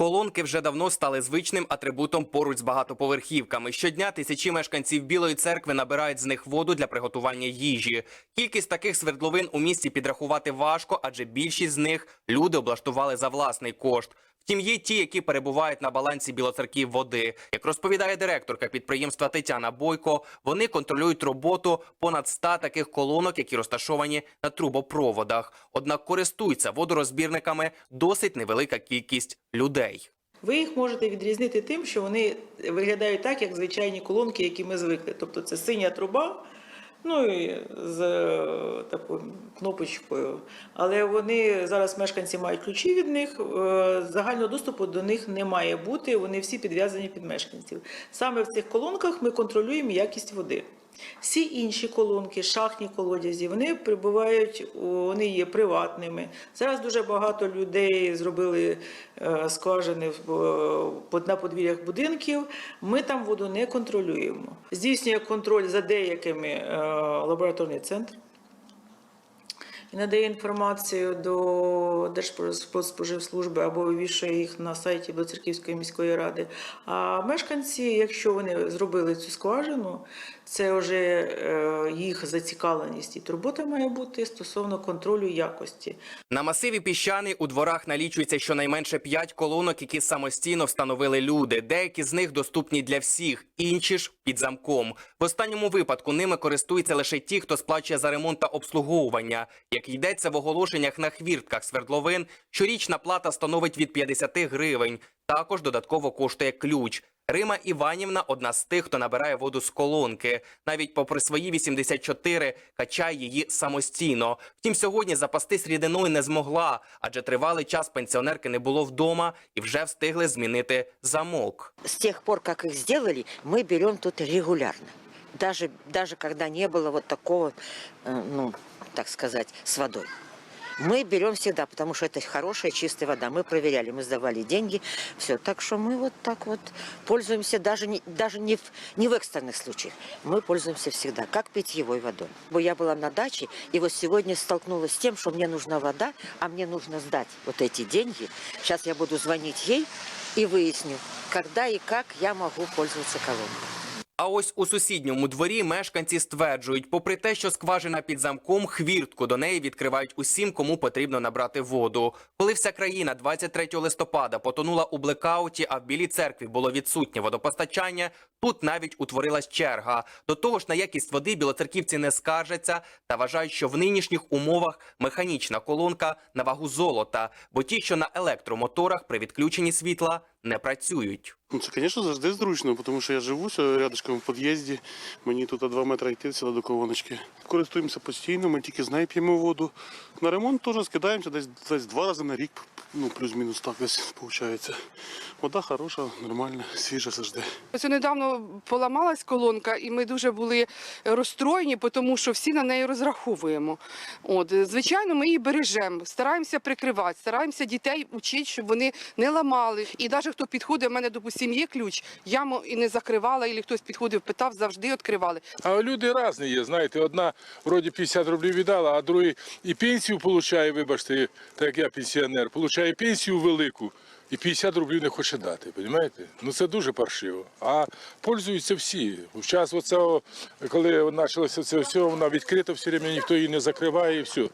Колонки вже давно стали звичним атрибутом поруч з багатоповерхівками. Щодня тисячі мешканців Білої церкви набирають з них воду для приготування їжі. Кількість таких свердловин у місті підрахувати важко, адже більшість з них люди облаштували за власний кошт. Втім, є ті, які перебувають на балансі білоцерків води. Як розповідає директорка підприємства Тетяна Бойко, вони контролюють роботу понад 100 таких колонок, які розташовані на трубопроводах. Однак користуються водорозбірниками досить невелика кількість людей. Ви їх можете відрізнити тим, що вони виглядають так, як звичайні колонки, які ми звикли. Тобто це синя труба, ну і з е, такою кнопочкою. Але вони зараз мешканці мають ключі від них. е, Загального доступу до них не має бути. Вони всі підв'язані під мешканців. Саме в цих колонках ми контролюємо якість води. Всі інші колонки, шахні колодязі, вони прибувають, вони є приватними. Зараз дуже багато людей зробили е, скважини е, на подвір'ях будинків. Ми там воду не контролюємо. Здійснює контроль за деякими е, лабораторний центр і надає інформацію до Держпродспоживслужби або вивішує їх на сайті Білоцерківської міської ради. А мешканці, якщо вони зробили цю скважину, це вже е, їх зацікавленість і турбота має бути стосовно контролю якості. На масиві піщаний у дворах налічується щонайменше 5 колонок, які самостійно встановили люди. Деякі з них доступні для всіх, інші ж під замком. В останньому випадку ними користуються лише ті, хто сплачує за ремонт та обслуговування. Як йдеться в оголошеннях на хвіртках свердловин, щорічна плата становить від 50 гривень. Також додатково коштує ключ. Рима Іванівна одна з тих, хто набирає воду з колонки. Навіть попри свої 84 качає її самостійно. Втім, сьогодні запастись рідиною не змогла, адже тривалий час пенсіонерки не було вдома і вже встигли змінити замок. С тех пор, как их сделали, мы берем тут регулярно. Даже, даже когда не было вот такого, э, ну, так сказать, с водой. Мы берем всегда, потому что это хорошая, чистая вода. Мы проверяли, мы сдавали деньги, все. Так что мы вот так вот пользуемся даже не, даже не в, не в экстренных случаях. Мы пользуемся всегда, как питьевой водой. Я была на даче, и вот сегодня столкнулась с тем, что мне нужна вода, а мне нужно сдать вот эти деньги. Сейчас я буду звонить ей и выясню, когда и как я могу пользоваться колонкой. А ось у сусідньому дворі мешканці стверджують, попри те, що скважина під замком, хвіртку до неї відкривають усім, кому потрібно набрати воду. Коли вся країна 23 листопада потонула у блекауті, а в Білій церкві було відсутнє водопостачання, тут навіть утворилась черга. До того ж, на якість води білоцерківці не скаржаться та вважають, що в нинішніх умовах механічна колонка на вагу золота, бо ті, що на електромоторах при відключенні світла, не працюють. Ну, це, звісно, завжди зручно, тому що я живу рядышком в під'їзді. Мені тут два метри йти сюди до колоночки. Користуємося постійно, ми тільки з неї п'ємо воду. На ремонт теж скидаємося десь, десь два рази на рік, ну плюс-мінус так десь виходить. Вода хороша, нормальна, свіжа завжди. Ось недавно поламалась колонка, і ми дуже були розстроєні, тому що всі на неї розраховуємо. От, звичайно, ми її бережемо, стараємося прикривати, стараємося дітей вчити, щоб вони не ламали. І навіть хто підходить, в мене, допустим, є ключ, я і не закривала, і хтось підходив, питав, завжди відкривали. А люди різні є, знаєте, одна вроді 50 рублів віддала, а другий і пенсію получає, вибачте, так як я пенсіонер, получає пенсію велику і 50 рублів не хоче дати, розумієте? Ну це дуже паршиво. А пользуються всі. Час оцього, коли почалося це все, вона відкрита все время, ніхто її не закриває і все.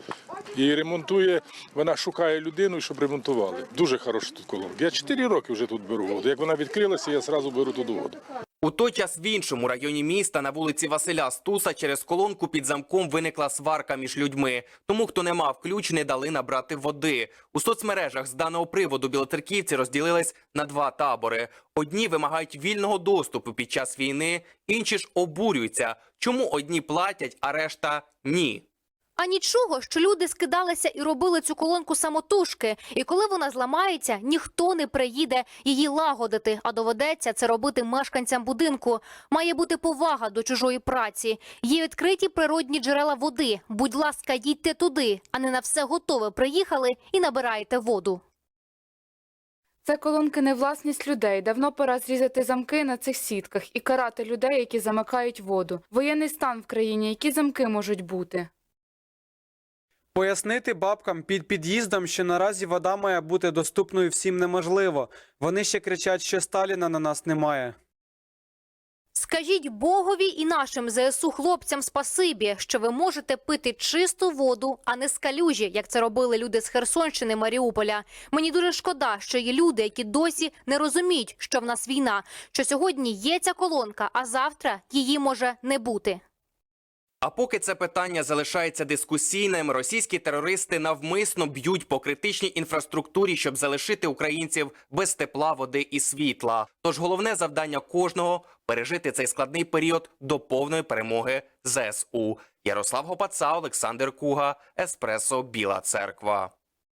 І ремонтує, вона шукає людину, щоб ремонтували. Дуже хороший тут колонка. Я 4 роки вже тут беру воду. Як вона відкрилася, я одразу беру туди воду. У той час в іншому районі міста на вулиці Василя Стуса через колонку під замком виникла сварка між людьми. Тому, хто не мав ключ, не дали набрати води. У соцмережах з даного приводу білоцерківці розділились на два табори. Одні вимагають вільного доступу під час війни, інші ж обурюються, чому одні платять, а решта ні. А нічого, що люди скидалися і робили цю колонку самотужки. І коли вона зламається, ніхто не приїде її лагодити, а доведеться це робити мешканцям будинку. Має бути повага до чужої праці. Є відкриті природні джерела води. Будь ласка, їдьте туди, а не на все готове приїхали і набираєте воду. Це колонки не власність людей. Давно пора зрізати замки на цих сітках і карати людей, які замикають воду. Воєнний стан в країні, які замки можуть бути. Пояснити бабкам під під'їздом, що наразі вода має бути доступною всім неможливо. Вони ще кричать, що Сталіна на нас немає. Скажіть Богові і нашим ЗСУ хлопцям спасибі, що ви можете пити чисту воду, а не з калюжі, як це робили люди з Херсонщини Маріуполя. Мені дуже шкода, що є люди, які досі не розуміють, що в нас війна, що сьогодні є ця колонка, а завтра її може не бути. А поки це питання залишається дискусійним, російські терористи навмисно б'ють по критичній інфраструктурі, щоб залишити українців без тепла, води і світла. Тож головне завдання кожного пережити цей складний період до повної перемоги ЗСУ. Ярослав Гопаца, Олександр Куга, Еспресо, Біла Церква.